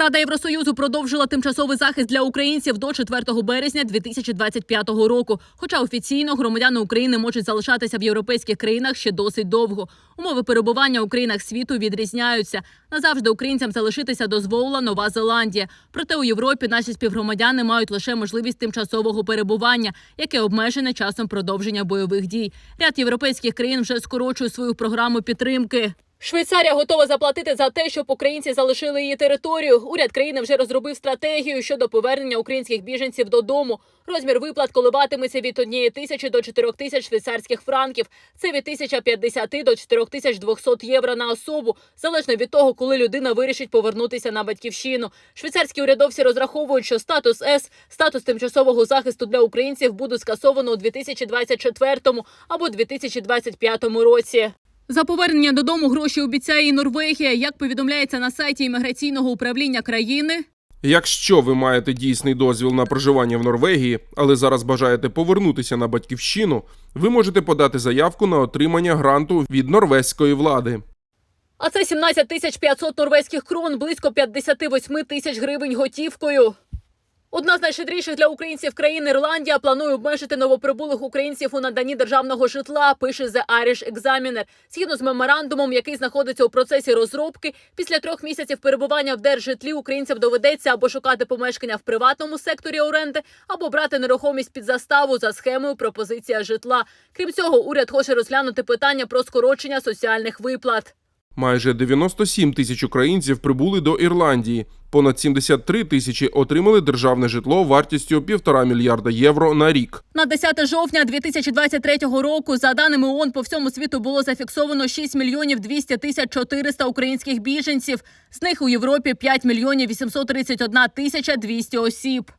Рада Євросоюзу продовжила тимчасовий захист для українців до 4 березня 2025 року. Хоча офіційно громадяни України можуть залишатися в європейських країнах ще досить довго. Умови перебування у країнах світу відрізняються. Назавжди українцям залишитися дозволила Нова Зеландія. Проте у Європі наші співгромадяни мають лише можливість тимчасового перебування, яке обмежене часом продовження бойових дій. Ряд європейських країн вже скорочує свою програму підтримки. Швейцарія готова заплатити за те, щоб українці залишили її територію. Уряд країни вже розробив стратегію щодо повернення українських біженців додому. Розмір виплат коливатиметься від однієї тисячі до чотирьох тисяч швейцарських франків. Це від 1050 до 4200 євро на особу, залежно від того, коли людина вирішить повернутися на батьківщину. Швейцарські урядовці розраховують, що статус С, статус тимчасового захисту для українців буде скасовано у 2024 або 2025 році. За повернення додому гроші обіцяє і Норвегія. Як повідомляється на сайті імміграційного управління країни, Якщо ви маєте дійсний дозвіл на проживання в Норвегії, але зараз бажаєте повернутися на батьківщину, ви можете подати заявку на отримання гранту від норвезької влади. а це 17 тисяч 500 норвезьких крон, близько 58 тисяч гривень готівкою. Одна з найщедріших для українців країн Ірландія планує обмежити новоприбулих українців у наданні державного житла. Пише The Irish Examiner. Згідно з меморандумом, який знаходиться у процесі розробки, після трьох місяців перебування в держжитлі українцям доведеться або шукати помешкання в приватному секторі оренди, або брати нерухомість під заставу за схемою пропозиція житла. Крім цього, уряд хоче розглянути питання про скорочення соціальних виплат. Майже 97 тисяч українців прибули до Ірландії. Понад 73 тисячі отримали державне житло вартістю півтора мільярда євро на рік. На 10 жовтня 2023 року, за даними ООН, по всьому світу було зафіксовано 6 мільйонів 200 тисяч 400 українських біженців. З них у Європі 5 мільйонів 831 тисяча 200 осіб.